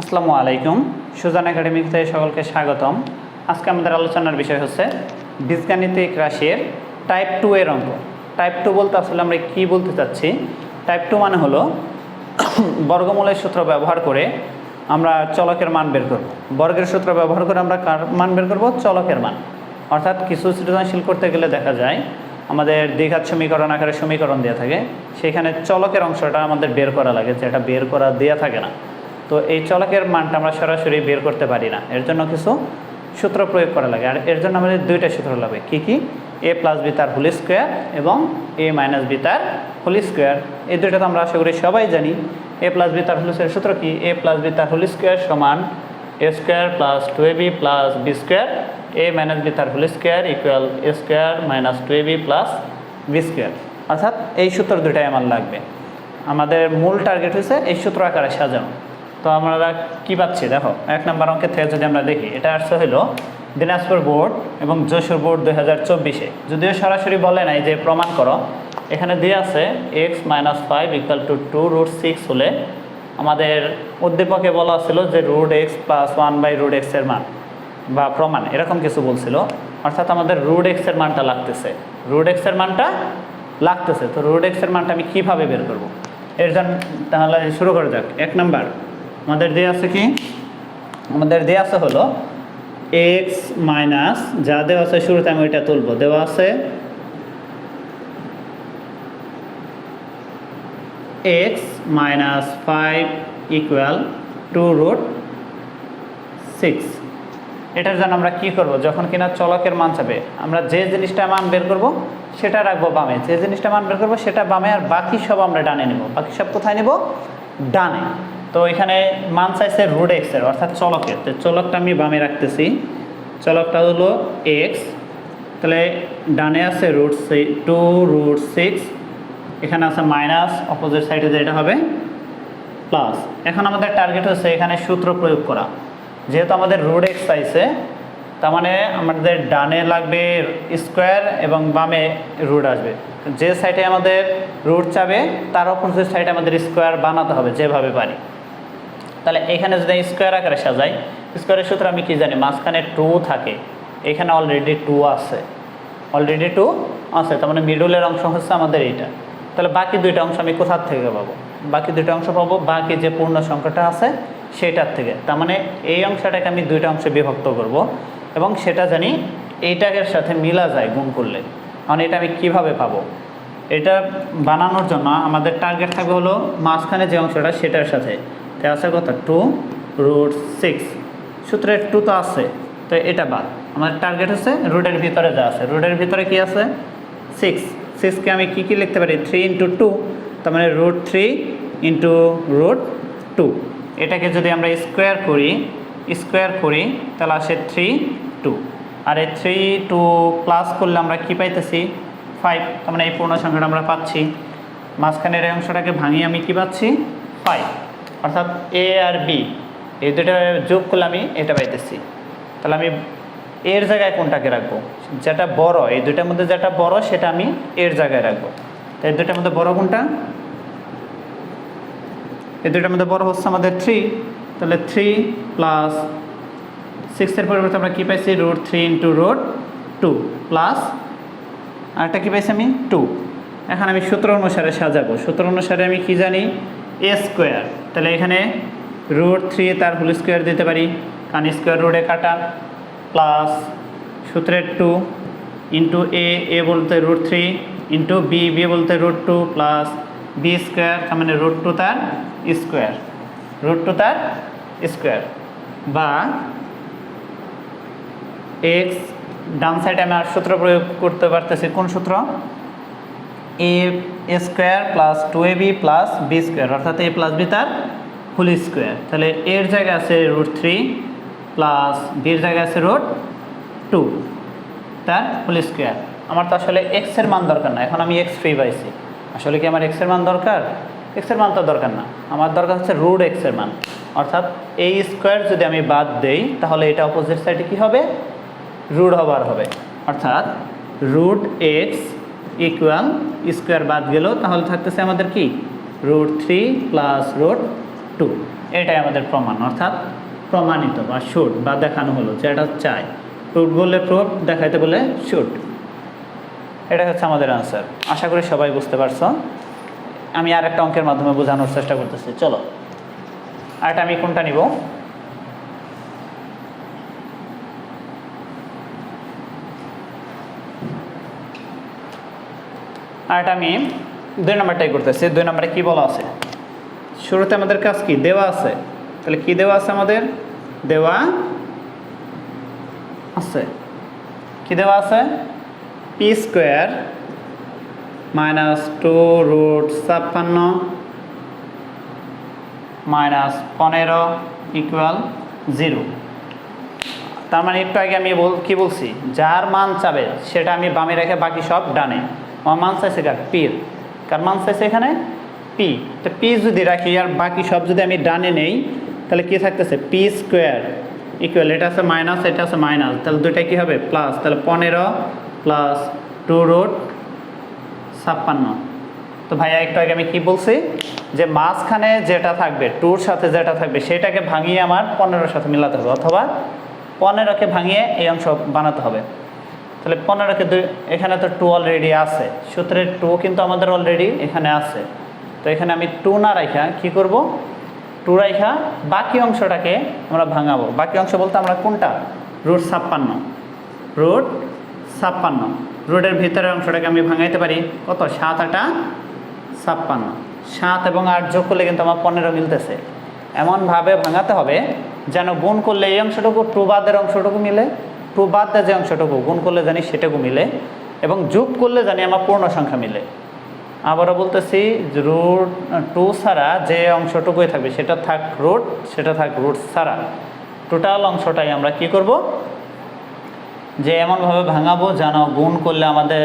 আসসালামু আলাইকুম। Suzanne academic থেকে সকলকে স্বাগতম। আজকে আমাদের আলোচনার বিষয় হচ্ছে বীজগাণিতিক রাশির টাইপ টু এর অঙ্ক। টাইপ টু বলতে আসলে আমরা কি বলতে চাচ্ছি? টাইপ টু মানে হলো বর্গমূলের সূত্র ব্যবহার করে আমরা চলকের মান বের করব। বর্গের সূত্র ব্যবহার করে আমরা কার মান বের করব? চলকের মান। অর্থাৎ কিছু সৃজনশীল করতে গেলে দেখা যায় আমাদের দ্বিঘাত সমীকরণ আকারে সমীকরণ দেওয়া থাকে। সেখানে চলকের অংশটা আমাদের বের করা লাগে, যেটা বের করা দেওয়া থাকে না। তো এই চলকের মানটা আমরা সরাসরি বের করতে পারি না। এর জন্য কিছু সূত্র প্রয়োগ করা লাগে। আর এর জন্য আমাদের দুইটা সূত্র লাগবে। কী কী? এ প্লাস বি তার হোল স্কোয়ার এবং এ মাইনাস বি তার হোল স্কোয়ার এই দুইটা তো আমরা আশা করি সবাই জানি। এ প্লাস বি তার হোল স্কোয়ার সূত্র কি? এ প্লাস বি তার হোল স্কোয়ার সমান A square plus two A B plus B square A minus B তার whole square equal A square minus two A B plus B square অর্থাৎ এই সূত্র দুটাই আমার লাগবে। আমাদের মূল টার্গেট হচ্ছে এই সূত্র আকারে সাজানো। তো আমরা কি পাচ্ছি? দেখো, এক নম্বর অঙ্কের থেকে যদি আমরা দেখি, এটা আসছে হলো দিনাজপুর বোর্ড এবং যশোর বোর্ড দুই হাজার চব্বিশে। যদিও সরাসরি বলে নাই যে প্রমাণ করো, এখানে দিয়ে আছে X minus five equal to two root six হলে আমাদের উদ্দীপকে বলা ছিল যে root X plus one by root এক্সের মান বা প্রমাণ, এরকম কিছু বলছিল। অর্থাৎ আমাদের রুট এক্সের মানটা লাগতেছে। রুট এক্সের মানটা লাগতেছে। তো রুট এক্সের মানটা আমি কীভাবে বের করব? এর জন্য তাহলে শুরু করে যাক। এক নাম্বার আমাদের দেওয়া আছে কি? আমাদের দেওয়া আছে হলো এক্স মাইনাস যা দেওয়া আছে শুরুতে আমি ওইটা তুলবো। দেওয়া আছে X minus five equal to root six এটার জন্য আমরা কি করব? যখন কিনা চলকের মান চাবে আমরা যে জিনিসটা মান বের করব, সেটা রাখব বামে। যে জিনিসটা মান বের করব, সেটা বামে, আর বাকি সব আমরা ডানে নেব। বাকি সব কোথায় নেব? ডানে। তো এখানে মান চাইছে রুট এক্সের অর্থাৎ চলকের। তো চলকটা আমি বামে রাখতেছি। চলকটা হলো এক্স তাহলে ডানে আছে রুট টু রুট সিক্স এখানে আছে মাইনাস অপোজিট সাইডে যেটা হবে প্লাস এখন আমাদের টার্গেট হচ্ছে এখানে সূত্র প্রয়োগ করা। যেহেতু আমাদের রুট এক্স চাইছে তার মানে আমাদের ডানে লাগবে স্কোয়ার এবং বামে রুট আসবে। যে সাইডে আমাদের রুট চাবে, তার অপোজিট সাইডে আমাদের স্কোয়ার বানাতে হবে যেভাবে পারি। তাহলে এখানে যদি স্কোয়ার আকারে সাজাই স্কোয়ারের সূত্র আমি কি জানি, মাঝখানে টু থাকে। এখানে অলরেডি টু আছে। অলরেডি টু আছে, তার মানে মিডলের অংশ হচ্ছে আমাদের এইটা। তাহলে বাকি দুইটা অংশ আমি কোথার থেকে পাবো? বাকি দুইটা অংশ পাবো, বাকি যে পূর্ণ সংখ্যাটা আছে, সেটার থেকে। তার মানে এই অংশটাকে আমি দুইটা অংশে বিভক্ত করব এবং সেটা জানি এইটাকের সাথে মিলা যায় গুণ করলে। কারণ এটা আমি কীভাবে পাবো? এটা বানানোর জন্য আমাদের টার্গেট থাকবে হলো মাঝখানে যে অংশটা, সেটার সাথে। তো আছে কত? টু রুট সিক্স সূত্রের টু তো আছে, তো এটা বাদ। আমাদের টার্গেট হচ্ছে রুটের ভিতরে যা আছে। রুটের ভিতরে কি আছে? সিক্স সিক্সকে আমি কী কী লিখতে পারি? থ্রি ইন্টু টু তার মানে root three into root two এটাকে যদি আমরা স্কোয়ার করি স্কোয়ার করি, তাহলে আসে থ্রি টু আর এই থ্রি টু প্লাস করলে আমরা কি পাইতেছি? ফাইভ তার মানে এই পূর্ণ সংখ্যাটা আমরা পাচ্ছি। মাঝখানের এই অংশটাকে ভাঙিয়ে আমি কি পাচ্ছি? ফাইভ অর্থাৎ এ আর বি এই দুটো যোগ করলে আমি এটা পাইতেছি। তাহলে আমি এর জায়গায় কোনটাকে রাখব? যেটা বড়, এই দুইটার মধ্যে যেটা বড়, সেটা আমি এর জায়গায় রাখব। তো এই দুইটার মধ্যে বড় কোনটা? এই দুইটার মধ্যে বড় হচ্ছে আমাদের থ্রি তাহলে থ্রি প্লাস সিক্সের পরিবর্তে আমরা কী পাইছি? Root three into root two plus আরেকটা কী পাইছি আমি? টু এখন আমি সূত্র অনুসারে সাজাবো। সূত্র অনুসারে আমি কি জানি? এ স্কোয়ার তাহলে এখানে রুট থ্রি তার হোল স্কোয়ার দিতে পারি। কারণ স্কোয়ার রুটে কাটা প্লাস সূত্রের টু ইন্টু এ এ বলতে root three into B B বলতে root two plus B square তার মানে রুট টু তার স্কোয়ার রুট টু তার স্কোয়ার বা এক্স ডান সাইডে আমি আর সূত্র প্রয়োগ করতে পারতেছি। কোন সূত্র? A square plus two A B plus B square, অর্থাৎ এ প্লাস বি তার ফুল স্কোয়ার। তাহলে এর জায়গায় আছে রুট থ্রি প্লাস বির জায়গায় আছে রুট টু তার ফুল স্কোয়ার। আমার তো আসলে এক্সের মান দরকার না, এখন আমি এক্স ফ্রি পাইছি। আসলে কি আমার এক্সের মান দরকার? এক্সের মান তো দরকার না, আমার দরকার হচ্ছে রুট এক্সের মান। অর্থাৎ এই স্কোয়ার যদি আমি বাদ দেই, তাহলে এটা অপোজিট সাইডে কী হবে? রুট হবার হবে। অর্থাৎ রুট এক্স ইকুয়াল স্কোয়ার বাদ গেল, তাহলে থাকতেছে আমাদের কি? Root three plus root two এটাই আমাদের প্রমাণ, অর্থাৎ প্রমাণিত বা শুট বা দেখানো হলো যে এটা চাই। প্রুফ বললে প্রুফ দেখাইতে বলে শুট এটা হচ্ছে আমাদের আনসার আশা করি সবাই বুঝতে পারছ। আমি আর একটা অঙ্কের মাধ্যমে বোঝানোর চেষ্টা করতেছি। চলো আরটা আমি কোনটা নিব? আরটা আমি দুই নম্বরটাই করতেছি। দুই নম্বরে কি বলা আছে? শুরুতে আমাদের কাজ কি? দেওয়া আছে। তাহলে কি দেওয়া আছে আমাদের? দেওয়া আছে। কি দেওয়া আছে? P square minus two root ছাপ্পান্ন মাইনাস পনেরো ইকুয়াল জিরো তার মানে একটু আগে আমি বল কী বলছি? যার মান চাবে, সেটা আমি বামে রেখে বাকি সব ডানে। আমার মান চাইছে কার পির কার মান চাইছে এখানে? পি তো পি যদি রাখি, আর বাকি সব যদি আমি ডানে নেই, তাহলে কি থাকতেছে? পি স্কোয়ার ইকুয়াল এটা আছে মাইনাস এটা আছে মাইনাস তাহলে দুইটা কী হবে? প্লাস তাহলে পনেরো প্লাস টু রুট ছাপ্পান্ন। তো ভাইয়া, একটু আগে আমি কি বলছি? যে মাঝখানে যেটা থাকবে টুর সাথে যেটা থাকবে, সেটাকে ভাঙিয়ে আমার পনেরোর সাথে মিলাতে হবে, অথবা পনেরোকে ভাঙিয়ে এই অংশ বানাতে হবে। তাহলে পনেরোকে দুই এখানে তো টু অলরেডি আছে। সূত্রের টু কিন্তু আমাদের অলরেডি এখানে আছে। তো এখানে আমি টু না রাখা কী করব? টু রাইখা, বাকি অংশটাকে আমরা ভাঙাবো। বাকি অংশ বলতে আমরা কোনটা? রুট ছাপ্পান্ন। রুট ছাপ্পান্ন। রুটের ভিতরের অংশটাকে আমি ভাঙাইতে পারি। কত? সাত, আটা ছাপ্পান্ন। সাত এবং আট যোগ করলে কিন্তু আমার পনেরো মিলতেছে। এমনভাবে ভাঙাতে হবে যেন গুণ করলে এই অংশটুকু টু বাদের অংশটুকু মিলে টু বাদ দেয় যে অংশটুকু গুণ করলে জানি সেটুকু মিলে এবং যোগ করলে জানি আমার পূর্ণ সংখ্যা মিলে। আবারও বলতেছি রুট টু ছাড়া যে অংশটুকুই থাকবে, সেটা থাক রুট সেটা থাক রুট ছাড়া। টোটাল অংশটাই আমরা কি করব? যে এমনভাবে ভাঙাবো যেন গুণ করলে আমাদের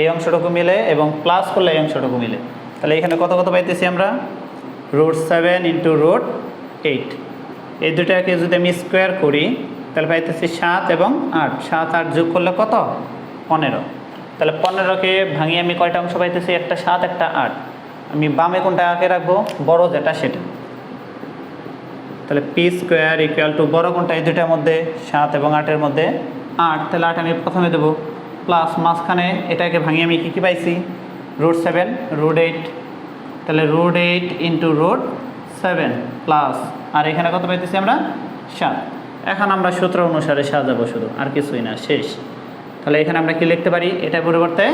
এই অংশটুকু মিলে এবং প্লাস করলে এই অংশটুকু মিলে। তাহলে এখানে কত কত পাইতেছি আমরা? Root seven into root eight এই দুটাকে যদি আমি স্কোয়ার করি তাহলে পাইতেছি সাত এবং আট। সাত, আট যোগ করলে কত? পনেরো। তাহলে পনেরোকে ভাঙিয়ে আমি কয়টা অংশ পাইতেছি একটা সাত, একটা আট। আমি বামে কোনটা আঁকে রাখব? বড় যেটা সেটা। তাহলে পি স্কোয়ার ইকুয়াল টু বড় কোনটা? এই দুটার মধ্যে সাত এবং আটের মধ্যে আট। তাহলে আট আমি প্রথমে দেবো। প্লাস মাঝখানে এটাকে ভাঙিয়ে আমি কী কী পাইছি? রুট সেভেন রুট এইট তাহলে root eight into root seven plus আর এখানে কত পাইতেছি আমরা? সাত। এখন আমরা সূত্র অনুসারে সাজাবো শুধু, আর কিছুই না, শেষ। তাহলে এখানে আমরা কি লিখতে পারি? এটা পরিবর্তে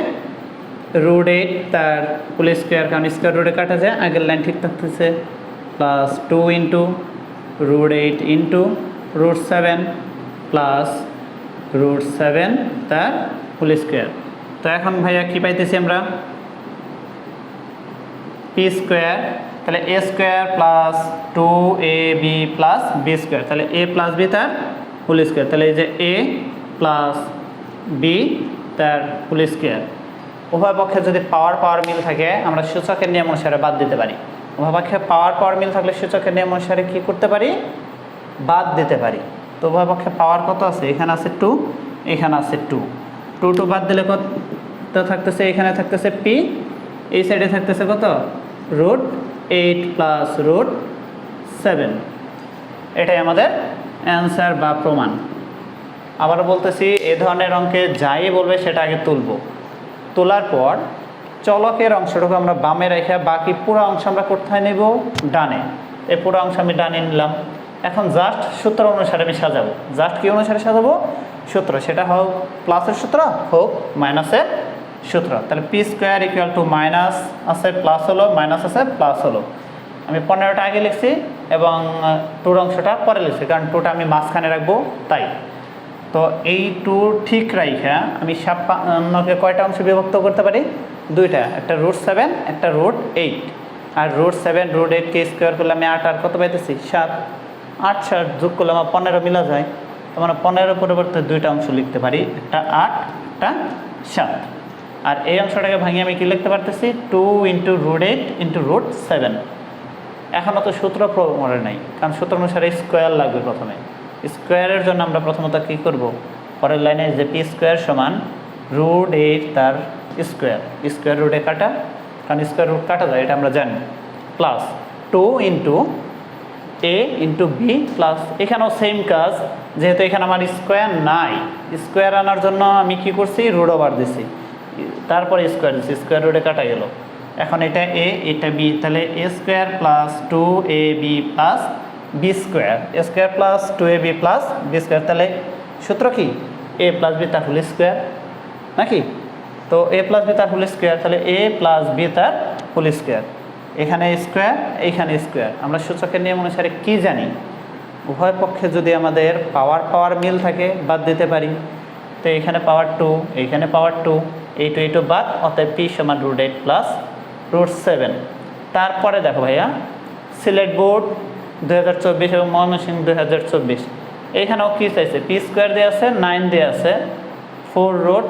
রুট এইট তার ফুল স্কোয়ার কারণ স্কোয়ার রুটে কাটা যায়, আগের লাইন ঠিক থাকতেছে। Plus two into root eight into root seven plus root seven তার ফুল স্কোয়ার তো এখন ভাইয়া কী পাইতেছি আমরা? পি স্কোয়ার তাহলে A square plus two A B plus B square তাহলে এ প্লাস বি তার ফুল স্কোয়ার তাহলে এই যে এ প্লাস বি তার ফুল স্কোয়ার উভয় পক্ষে যদি পাওয়ার পাওয়ার মিল থাকে, আমরা সূচকের নিয়ম অনুসারে বাদ দিতে পারি। উভয় পক্ষে পাওয়ার পাওয়ার মিল থাকলে সূচকের নিয়ম অনুসারে কী করতে পারি? বাদ দিতে পারি। তো উভয় পক্ষে পাওয়ার কত আছে? এখানে আছে টু এখানে আছে টু টু টু বাদ দিলে কত থাকতেছে? এখানে থাকতেছে পি এই সাইডে থাকতেছে কত? Root eight plus root seven. এটাই আমাদের অ্যান্সার বা প্রমাণ। আবার বলতেছি, এ ধরনের অঙ্কে যাই বলবে সেটা আগে তুলব। তোলার পর চলকের অংশটুকু আমরা বামে রেখে বাকি পুরো অংশ আমরা কোথায় নেব? ডানে। এই পুরো অংশ আমি ডানে নিলাম। এখন জাস্ট সূত্র অনুসারে আমি সাজাবো। জাস্ট কী অনুসারে সাজাবো? সূত্র। সেটা হোক প্লাসের সূত্র হোক মাইনাসের সূত্র। তাহলে P square equal to minus আছে প্লাস হলো মাইনাস আছে প্লাস হলো। আমি পনেরোটা আগে লিখছি এবং টুর অংশটা পরে লিখছি, কারণ টুটা আমি মাঝখানে রাখব, তাই। তো এই টু ঠিক রাইখা, আমি ছাপ্পান্নকে কয়টা অংশে বিভক্ত করতে পারি? দুইটা, একটা রুট সেভেন একটা রুট এইট আর রুট সেভেন রুট এইটকে স্কোয়ার করলে আমি আট আর কত পাইতেছি? সাত। আট সাত যোগ করলে আমার পনেরো মিলা যায়। তো মানে পনেরো পরিবর্তে দুইটা অংশ লিখতে পারি, একটা আট, একটা সাত। আর এই অংশটাকে ভাঙিয়ে আমি কি লিখতে পারতেছি? Two into root eight into root seven এখনও তো সূত্র প্রমাণে নাই, কারণ সূত্র অনুসারে স্কোয়ার লাগবে প্রথমে। স্কোয়ারের জন্য আমরা প্রথমত কী করব? পরের লাইনে যে পি স্কোয়ার সমান রুট এইট তার স্কোয়ার স্কোয়ার রুটে কাটা, কারণ স্কোয়ার রুট কাটা যায়, এটা আমরা জানি। Plus two into A into B plus এখানেও সেম কাজ, যেহেতু এখানে আমার স্কোয়ার নাই। স্কোয়ার আনার জন্য আমি কি করছি? রুট ওভার দিছি। তারপরে স্কোয়ার দিছি স্কোয়ার রুটে কাটা গেল। এখন এটা এ এটা বি তাহলে A square plus two A B plus B square A square plus two A B plus B square তাহলে সূত্র কি? এ প্লাস বি তার হোল স্কোয়ার নাকি? তো এ প্লাস বি তার হোল স্কোয়ার তাহলে এ প্লাস বি তার whole square এখানে স্কোয়ার এইখানে স্কোয়ার আমরা সূচকের নিয়ম অনুসারে কি জানি? উভয় পক্ষে যদি আমাদের পাওয়ার পাওয়ার মিল থাকে, বাদ দিতে পারি। তো এখানে পাওয়ার টু এইখানে পাওয়ার টু এই টু এই টু বাদ, অতএব পি সমান root eight plus root seven তারপরে দেখো ভাইয়া সিলেট বোর্ড দু হাজার চব্বিশ এবং ময়মনসিংহ দু হাজার চব্বিশ। এইখানেও কী চাইছে? পি স্কোয়ার দিয়ে আছে নাইন দিয়ে আছে ফোর রোড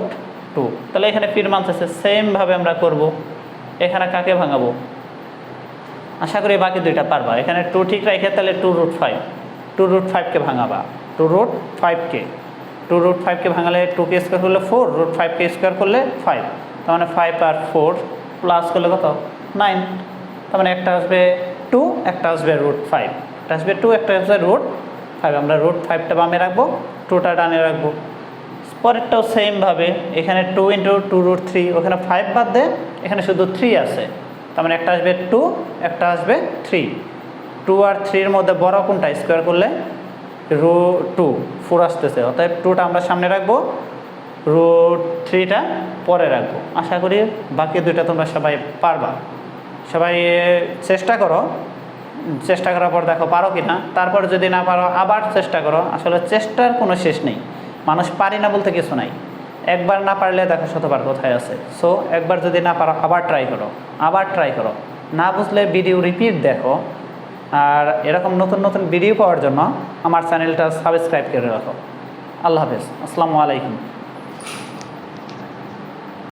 টু তাহলে এখানে পির মান চাইছে সেমভাবে আমরা করব। এখানে কাকে ভাঙাবো? আশা করি বাকি দুইটা পারবা। এখানে টু ঠিক রাখে তাহলে two root five two root ফাইভকে ভাঙাবা। টু রুট ফাইভকে টু রুট ফাইভকে ভাঙালে টুকে স্কোয়ার করলে ফোর রুট ফাইভকে স্কোয়ার করলে ফাইভ তার মানে ফাইভ আর ফোর প্লাস করলে কত? নাইন তার মানে একটা আসবে টু একটা আসবে রুট ফাইভ একটা আসবে টু একটা আসবে রুট ফাইভ আমরা রুট ফাইভটা বামে রাখব টুটা ডানে রাখব। পরেরটাও সেমভাবে এখানে two into two root three ওখানে ফাইভ বাদ দেয় এখানে শুধু থ্রি আছে। তার মানে একটা আসবে টু একটা আসবে থ্রি টু আর থ্রির মধ্যে বড় কোনটা? স্কোয়ার করলে রো টু ফোর আসতেছে। অতএব টুটা আমরা সামনে রাখব, রো থ্রিটা পরে রাখব। আশা করি বাকি দুইটা তোমরা সবাই পারবা। সবাই চেষ্টা করো। চেষ্টা করার পর দেখো পারো কি না তারপর যদি না পারো, আবার চেষ্টা করো। আসলে চেষ্টার কোনো শেষ নেই। মানুষ পারি না বলতে কিছু নাই। একবার না পারলে দেখো শতবার কোথায় আছে। সো একবার যদি না পারো, আবার ট্রাই করো। আবার ট্রাই করো। না বুঝলে ভিডিও রিপিট দেখো। আর এরকম নতুন নতুন ভিডিও পাওয়ার জন্য আমার চ্যানেলটা সাবস্ক্রাইব করে রাখো। আল্লাহ হাফেজ। আসসালামু আলাইকুম।